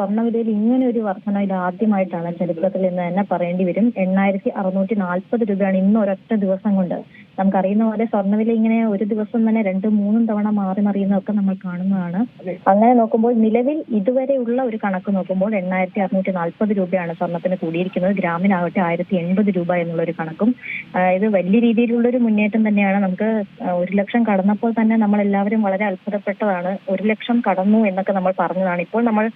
സ്വർണവിലയിൽ ഇങ്ങനെ ഒരു വർധന ഇത് ആദ്യമായിട്ടാണ് ചരിത്രത്തിൽ എന്ന് തന്നെ പറയേണ്ടി വരും. എണ്ണായിരത്തി അറുന്നൂറ്റി നാൽപ്പത് രൂപയാണ് ഇന്ന് ഒരൊറ്റ ദിവസം കൊണ്ട്. നമുക്കറിയുന്ന പോലെ സ്വർണവില ഇങ്ങനെ ഒരു ദിവസം തന്നെ രണ്ടും മൂന്നും തവണ മാറി മറിയുന്നതൊക്കെ നമ്മൾ കാണുന്നതാണ്. അങ്ങനെ നോക്കുമ്പോൾ നിലവിൽ ഇതുവരെയുള്ള ഒരു കണക്ക് നോക്കുമ്പോൾ എണ്ണായിരത്തി അറുന്നൂറ്റി നാൽപ്പത് രൂപയാണ് സ്വർണത്തിന് കൂടിയിരിക്കുന്നത്. ഗ്രാമിനാവട്ടെ ആയിരത്തി എൺപത് രൂപ എന്നുള്ള ഒരു കണക്കും. ഇത് വലിയ രീതിയിലുള്ള ഒരു മുന്നേറ്റം തന്നെയാണ്. നമുക്ക് ഒരു ലക്ഷം കടന്നപ്പോൾ തന്നെ നമ്മൾ എല്ലാവരും വളരെ അത്ഭുതപ്പെട്ടതാണ്. ഒരു ലക്ഷം കടന്നു എന്നൊക്കെ നമ്മൾ പറഞ്ഞതാണ്. ഇപ്പോൾ നമ്മൾ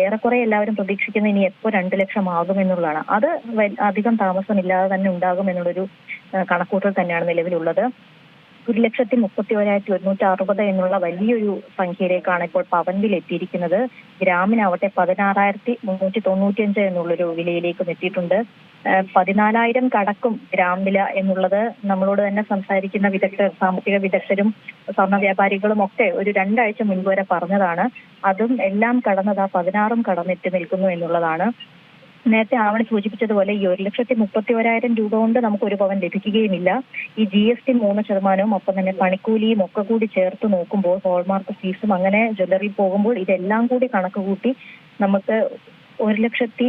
ഏറെക്കുറെ എല്ലാവരും പ്രതീക്ഷിക്കുന്ന ഇനി എപ്പോൾ രണ്ട് ലക്ഷം ആകും എന്നുള്ളതാണ്. അത് അധികം താമസമില്ലാതെ തന്നെ ഉണ്ടാകും എന്നുള്ളൊരു കണക്കൂട്ടൽ തന്നെയാണ് നിലവിലുള്ളത്. ഒരു ലക്ഷത്തി മുപ്പത്തി ഒരായിരത്തി ഒരുന്നൂറ്റി അറുപത് എന്നുള്ള വലിയൊരു സംഖ്യയിലേക്കാണ് ഇപ്പോൾ പവൻവിൽ എത്തിയിരിക്കുന്നത്. ഗ്രാമിനാവട്ടെ പതിനാറായിരത്തി മുന്നൂറ്റി തൊണ്ണൂറ്റിയഞ്ച് എന്നുള്ളൊരു വിലയിലേക്കും എത്തിയിട്ടുണ്ട്. പതിനാലായിരം കടക്കും ഗ്രാം എന്നുള്ളത് നമ്മളോട് തന്നെ സംസാരിക്കുന്ന വിദഗ്ധർ സാമ്പത്തിക വിദഗ്ധരും സ്വർണ വ്യാപാരികളും ഒക്കെ ഒരു രണ്ടാഴ്ച മുൻപ് വരെ പറഞ്ഞതാണ്. അതും എല്ലാം കടന്നത് ആ പതിനാറും കടന്നെത്തി നിൽക്കുന്നു എന്നുള്ളതാണ്. നേരത്തെ ആവണി സൂചിപ്പിച്ചതുപോലെ ഈ ഒരു ലക്ഷത്തി മുപ്പത്തി ഒരായിരം രൂപ കൊണ്ട് നമുക്ക് ഒരു പവൻ ലഭിക്കുകയുമില്ല. ഈ ജി എസ് ടി മൂന്ന് ശതമാനവും ഒപ്പം തന്നെ പണിക്കൂലിയും ഒക്കെ കൂടി ചേർത്ത് നോക്കുമ്പോൾ ഹോൾമാർക്ക് ഫീസും അങ്ങനെ ജ്വല്ലറി പോകുമ്പോൾ ഇതെല്ലാം കൂടി കണക്ക് കൂട്ടി നമുക്ക് ഒരു ലക്ഷത്തി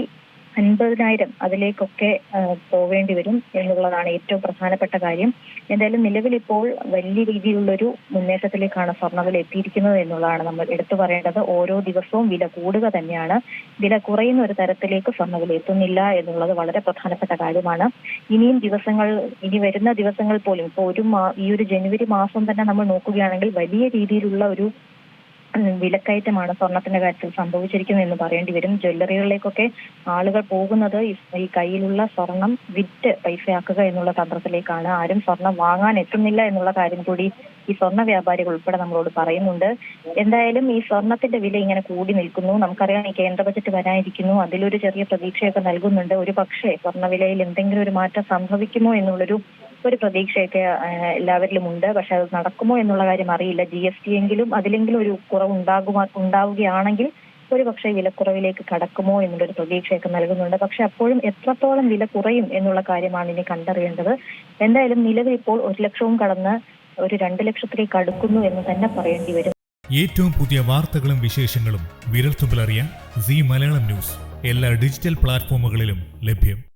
അൻപതിനായിരം അതിലേക്കൊക്കെ പോകേണ്ടി വരും എന്നുള്ളതാണ് ഏറ്റവും പ്രധാനപ്പെട്ട കാര്യം. എന്തായാലും നിലവിലിപ്പോൾ വലിയ രീതിയിലുള്ളൊരു മുന്നേറ്റത്തിലേക്കാണ് സ്വർണവില എത്തിയിരിക്കുന്നത് എന്നുള്ളതാണ് നമ്മൾ എടുത്തു പറയേണ്ടത്. ഓരോ ദിവസവും വില കൂടുക തന്നെയാണ്. വില കുറയുന്ന ഒരു തരത്തിലേക്ക് സ്വർണവില എത്തുന്നില്ല എന്നുള്ളത് വളരെ പ്രധാനപ്പെട്ട കാര്യമാണ്. ഇനിയും ദിവസങ്ങൾ ഇനി വരുന്ന ദിവസങ്ങൾ പോലും ഇപ്പോൾ ഒരു ഈ ഒരു ജനുവരി മാസം തന്നെ നമ്മൾ നോക്കുകയാണെങ്കിൽ വലിയ രീതിയിലുള്ള ഒരു വിലക്കയറ്റമാണ് സ്വർണത്തിന്റെ കാര്യത്തിൽ സംഭവിച്ചിരിക്കുന്നത് എന്ന് പറയേണ്ടി വരും. ജ്വല്ലറികളിലേക്കൊക്കെ ആളുകൾ പോകുന്നത് ഈ കയ്യിലുള്ള സ്വർണം വിറ്റ് പൈസയാക്കുക എന്നുള്ള തന്ത്രത്തിലേക്കാണ്. ആരും സ്വർണം വാങ്ങാൻ എത്തുന്നില്ല എന്നുള്ള കാര്യം കൂടി ഈ സ്വർണ വ്യാപാരികൾ ഉൾപ്പെടെ നമ്മളോട് പറയുന്നുണ്ട്. എന്തായാലും ഈ സ്വർണത്തിന്റെ വില ഇങ്ങനെ കൂടി നിൽക്കുന്നു. നമുക്കറിയാം ഈ കേന്ദ്ര ബജറ്റ് വരാനിരിക്കുന്നു. അതിലൊരു ചെറിയ പ്രതീക്ഷയൊക്കെ നൽകുന്നുണ്ട്. ഒരു പക്ഷേ സ്വർണവിലയിൽ എന്തെങ്കിലും ഒരു മാറ്റം സംഭവിക്കുമോ എന്നുള്ളൊരു ഒരു പ്രതീക്ഷയൊക്കെ എല്ലാവരിലും ഉണ്ട്. പക്ഷെ അത് നടക്കുമോ എന്നുള്ള കാര്യം അറിയില്ല. ജി എസ് ടി എങ്കിലും അതിലെങ്കിലും ഒരു കുറവ് ഉണ്ടാകുമോ ഉണ്ടാവുകയാണെങ്കിൽ ഒരു പക്ഷേ വിലക്കുറവിലേക്ക് കടക്കുമോ എന്നുള്ളൊരു പ്രതീക്ഷയൊക്കെ നൽകുന്നുണ്ട്. പക്ഷെ അപ്പോഴും എത്രത്തോളം വില കുറയും എന്നുള്ള കാര്യമാണ് ഇനി കണ്ടറിയേണ്ടത്. എന്തായാലും നിലവിൽ ഇപ്പോൾ ഒരു ലക്ഷവും കടന്ന് ഒരു രണ്ട് ലക്ഷത്തിലേക്ക് അടുക്കുന്നു എന്ന് തന്നെ പറയേണ്ടി വരും. ഏറ്റവും പുതിയ വാർത്തകളും വിശേഷങ്ങളും വിരൽത്തുമ്പിലറിയാൻ സി മലയാളം ന്യൂസ്. എല്ലാ ഡിജിറ്റൽ പ്ലാറ്റ്ഫോമുകളിലും ലഭ്യം.